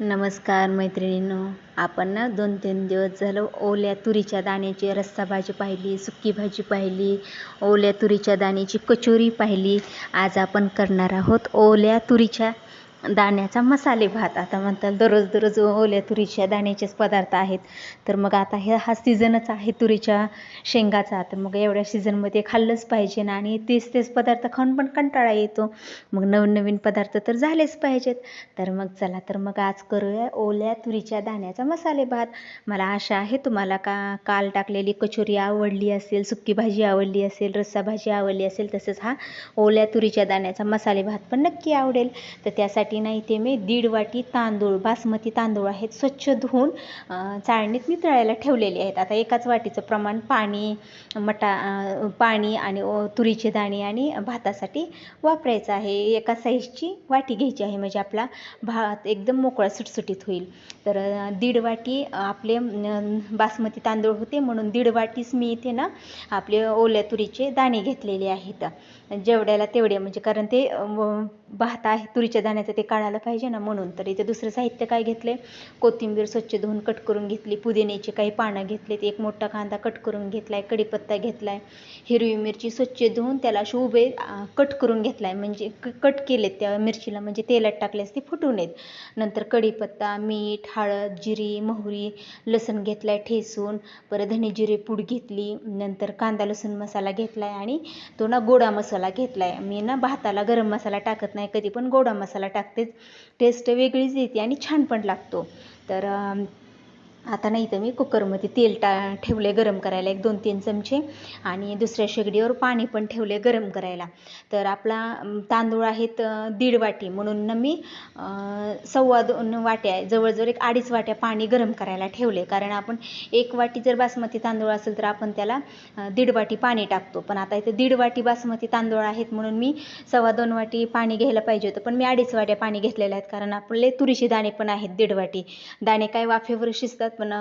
नमस्कार मैत्रिणींनो आपण ना दोन तीन दिवस झालं ओल्या तुरीच्या दाण्याची रस्सा भाजी पाहिली सुकी भाजी पाहिली ओल्या तुरीच्या दाण्याची कचोरी पाहिली. आज आपण करणार आहोत ओल्या तुरीच्या दाण्याचा मसाले भात. आता म्हणताल दररोज दररोज ओल्या तुरीच्या दाण्याचेच पदार्थ आहेत. तर मग आता हे हा सीझनच आहे तुरीच्या शेंगाचा. तर मग एवढ्या सीझनमध्ये खाल्लंच पाहिजे ना. आणि तेच तेच पदार्थ खाऊन पण कंटाळा येतो. मग नवनवीन पदार्थ तर झालेच पाहिजेत. तर मग चला तर मग आज करूया ओल्या तुरीच्या दाण्याचा मसाले भात. मला आशा आहे तुम्हाला का काल टाकलेली कचोरी आवडली असेल सुक्की भाजी आवडली असेल रस्सा भाजी आवडली असेल तसंच हा ओल्या तुरीच्या दाण्याचा मसाले भात पण नक्की आवडेल. तर त्यासाठी ना इथे मी दीड वाटी तांदूळ बासमती तांदूळ आहेत स्वच्छ धुवून चाळणीत मी तळायला ठेवलेले आहेत. आता एकाच वाटीचं प्रमाण पाणी मटा पाणी आणि तुरीचे दाणे आणि भातासाठी वापरायचं आहे. एका साईजची वाटी घ्यायची आहे म्हणजे आपला भात एकदम मोकळा सुटसुटीत होईल. तर दीड वाटी आपले बासमती तांदूळ होते म्हणून दीड वाटीच मी इथे ना आपले ओल्या तुरीचे दाणे घेतलेले आहेत. जेवढ्याला तेवढे म्हणजे कारण ते भात आहे तुरीच्या दाण्याचं ते काढायला पाहिजे ना म्हणून. तर इथे दुसरं साहित्य काय घेतले कोथिंबीर स्वच्छ धुवून कट करून घेतली पुदिन्याची काही पानं घेतलीत एक मोठा कांदा कट करून घेतलाय कढीपत्ता घेतलाय. हिरवी मिरची स्वच्छ धुवून त्याला असे उभे कट करून घेतलाय. म्हणजे कट केलेत त्या मिरचीला म्हणजे तेलात टाकल्यास ती फुटू नयेत. नंतर कढीपत्ता मीठ हळद जिरी मोहरी लसूण घेतलाय ठेसून परत धने जिरे पूड घेतली. नंतर कांदा लसूण मसाला घेतलाय आणि तो ना गोडा मसाला घेतलाय. मी ना भाताला गरम मसाला टाकत नाही कधी पण गोडा मसाला लागतेच. टेस्ट वेगळीच येते आणि छान पण लागतो. तर आता नाही तर मी कुकरमध्ये तेल टा ठेवले गरम करायला एक दोन तीन चमचे. आणि दुसऱ्या शेगडीवर पाणी पण ठेवले गरम करायला. तर आपला तांदूळ आहेत दीड वाटी. म्हणून ना मी सव्वा दोन वाट्या जवळजवळ एक अडीच वाट्या पाणी गरम करायला ठेवले कारण आपण एक वाटी जर बासमती तांदूळ असेल तर आपण त्याला दीड वाटी पाणी टाकतो. पण आता इथे दीड वाटी बासमती तांदूळ आहेत म्हणून मी सव्वा दोन वाटी पाणी घ्यायला पाहिजे होतं. पण मी अडीच वाट्या पाणी घेतलेल्या आहेत. कारण आपले तुरीचे दाणे पण आहेत दीड वाटी. दाणे काय वाफेवर शिजतात? पण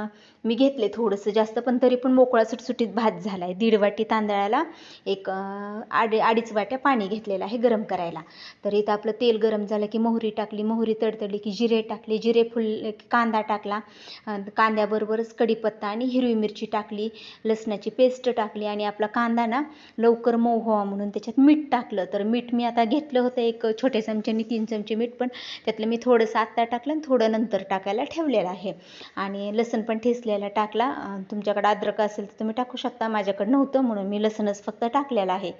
मी घेतले थोडंसं जास्त पण तरी पण मोकळा सुटसुटीत भात झाला आहे दीड वाटी तांदळाला एक आडी अडीच वाट्या पाणी घेतलेलं आहे गरम करायला. तर इथं आपलं तेल गरम झालं की मोहरी टाकली मोहरी तडतडली की जिरे टाकले जिरे फुल कांदा टाकला कांद्याबरोबरच कढीपत्ता आणि हिरवी मिरची टाकली लसणाची पेस्ट टाकली आणि आपला कांदा ना लवकर मऊ व्हावा म्हणून त्याच्यात मीठ टाकलं. तर मीठ मी आता घेतलं होतं एक छोटे चमच्यानी तीन चमचे मीठ पण त्यातलं मी थोडंसं आत्ता टाकलं आणि थोडं नंतर टाकायला ठेवलेलं आहे. आणि लसण पण ठेचलेला टाकला. तुमच्याकडे अद्रक असेल तर तुम्ही टाकू शकता. माझ्याकडे नव्हतं म्हणून मी लसणच फक्त टाकलेलं आहे.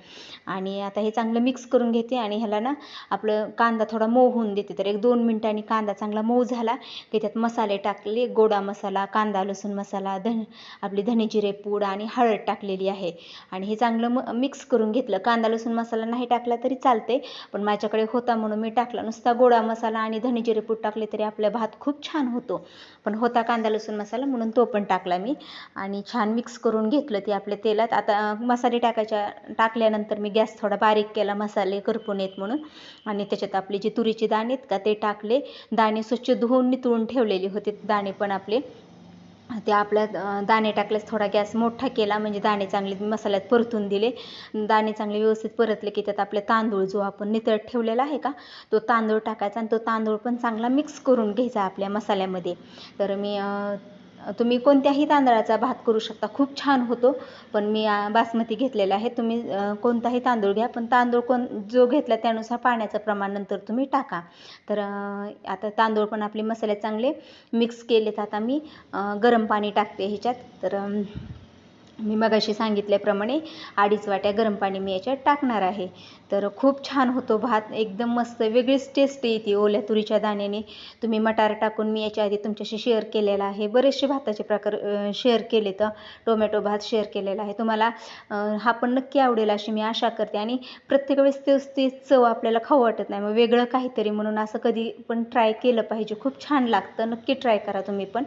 आणि आता हे चांगलं मिक्स करून घेते आणि ह्याला ना आपलं कांदा थोडा मऊ होऊन देते. तर एक दोन मिनटांनी कांदा चांगला मऊ झाला की त्यात मसाले टाकले. गोडा मसाला कांदा लसूण मसाला धन आपली धनेजिरे पूड आणि हळद टाकलेली आहे. आणि हे चांगलं म मिक्स करून घेतलं. कांदा लसूण मसाला नाही टाकला तरी चालते पण माझ्याकडे होता म्हणून मी टाकला. नुसता गोडा मसाला आणि धनेजिरे पूड टाकले तरी आपला भात खूप छान होतो. पण होता कांदा लसूण मसाला म्हणून तो पण टाकला मी. आणि छान मिक्स करून घेतलं ते आपल्या तेलात. आता मसाले टाकायच्या टाकल्यानंतर मी गॅस थोडा बारीक केला मसाले करपून येत म्हणून. आणि त्याच्यात आपले जे तुरीचे दाणे आहेत का ते टाकले. दाणे स्वच्छ धुवून नितळून ठेवलेले होते. दाणे पण आपले. ते आपल्या दाणे टाकल्यास थोडा गॅस मोठा केला म्हणजे दाणे चांगले मसाल्यात परतून दिले. दाणे चांगले व्यवस्थित परतले की त्यात आपले तांदूळ जो आपण नितळत ठेवलेला आहे का तो तांदूळ टाकायचा आणि तो तांदूळ पण चांगला मिक्स करून घ्यायचा आपल्या मसाल्यामध्ये. तर मी तुम्ही कोणत्याही तांदळाचा भात करू शकता. खूप छान होतो पण मी बासमती घेतलेला आहे. तुम्ही कोणताही तांदूळ घ्या पण तांदूळ कोण जो घेतला त्यानुसार पाण्याचं प्रमाण नंतर तुम्ही टाका. तर आता तांदूळ पण आपले मसाले चांगले मिक्स केलेत. आता मी गरम पाणी टाकते ह्याच्यात. तर मी मगाशी सांगितल्याप्रमाणे अडीच वाट्या गरम पाणी मी याच्यात टाकणार आहे. तर खूप छान होतो भात. एकदम मस्त वेगळीच टेस्ट येते ओल्या तुरीच्या दाण्याने. तुम्ही मटार टाकून मी याच्या आधी तुमच्याशी शेअर केलेला आहे. बरेचसे भाताचे प्रकार शेअर केले तर टोमॅटो भात शेअर केलेला आहे. तुम्हाला हा पण नक्की आवडेल अशी मी आशा करते. आणि प्रत्येक वेळेस तेच ती चव आपल्याला खाऊ वाटत नाही. मग वेगळं काहीतरी म्हणून असं कधी पण ट्राय केलं पाहिजे. खूप छान लागतं. नक्की ट्राय करा तुम्ही पण.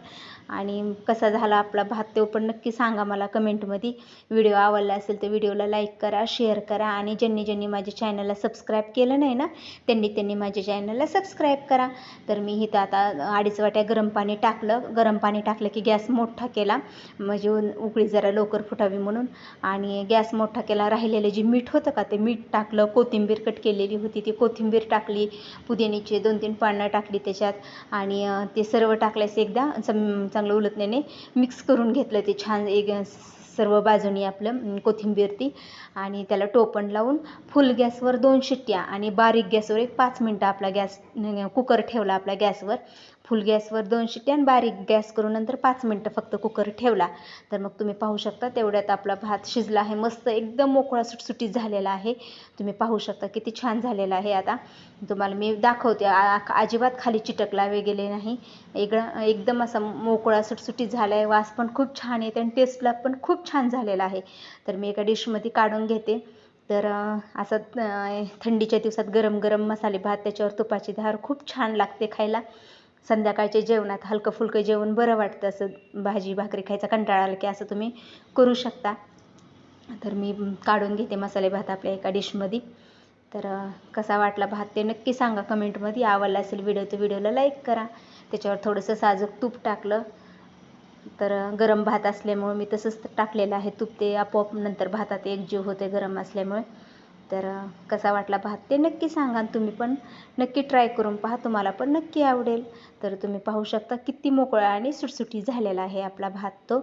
आणि कसा झाला आपला भात तो पण नक्की सांगा मला. कमेंट कमेंटमध्ये व्हिडिओ आवडला असेल तर व्हिडिओला लाईक करा शेअर करा आणि ज्यांनी ज्यांनी माझ्या चॅनलला सबस्क्राईब केलं नाही ना त्यांनी त्यांनी माझ्या चॅनलला सबस्क्राईब करा. तर मी इथं आता अडीच वाट्या गरम पाणी टाकलं गरम पाणी टाकलं की गॅस मोठा केला. म्हणजे उकळी जरा लवकर फुटावी म्हणून. आणि गॅस मोठा केला राहिलेलं जे मीठ होतं का ते मीठ टाकलं कोथिंबीर कट केलेली होती ती कोथिंबीर टाकली पुदिन्याची दोन तीन पानं टाकली त्याच्यात. आणि ते सर्व टाकल्यास एकदा चांगलं उलटण्याने मिक्स करून घेतलं ते छान एक सर्व बाजूनी आपलं कोथिंबीर ती आणि त्याला टोपण लावून फुल गॅसवर दोन शिट्ट्या आणि बारीक गॅसवर एक पाच मिनटं आपला गॅस कुकर ठेवला आपल्या गॅसवर. फुल गॅसवर दोन शिट्ट्या आणि बारीक गॅस करून नंतर पाच मिनटं फक्त कुकर ठेवला. तर मग तुम्ही पाहू शकता तेवढ्यात आपला भात शिजला आहे. मस्त एकदम मोकळा सुटसुटीत झालेला आहे. तुम्ही पाहू शकता किती छान झालेला आहे आता. तुम्हाला मी दाखवते. आ- अजिबात खाली चिटकला वगैरे नाही. एकदम एकदम असा मोकळा सुटसुटीत झाला आहे वास पण खूप छान येते आणि टेस्टला पण खूप छान झालेला आहे. तर मी एका डिशमध्ये काढून घेते. तर असं थंडीच्या दिवसात गरम गरम मसाले भात त्याच्यावर तुपाची धार खूप छान लागते खायला. संध्याकाळच्या जेवणात हलकं फुलकं जेवण बरं वाटतं असं भाजी भाकरी खायचा कंटाळा आला की असं तुम्ही करू शकता. तर मी काढून घेते मसाले भात आपल्या एका डिशमध्ये. तर कसा वाटला भात ते नक्की सांगा कमेंटमध्ये. आवडला असेल व्हिडिओ तर व्हिडिओला लाईक करा. त्याच्यावर थोडंसं साजूक तूप टाकलं. तर गरम भात असल्यामुळे मी तसंच टाकलेलं आहे. तूप ते आपोआप नंतर भातात एकजीव होते गरम असल्यामुळे. तर कसा वाटला भात ते नक्की सांगा तुम्ही पण नक्की ट्राय करून पहा. तुम्हाला पण नक्की आवडेल. तर तुम्ही पाहू शकता किती मोकळा आणि सुटसुटी झालेला आहे आपला भात तो.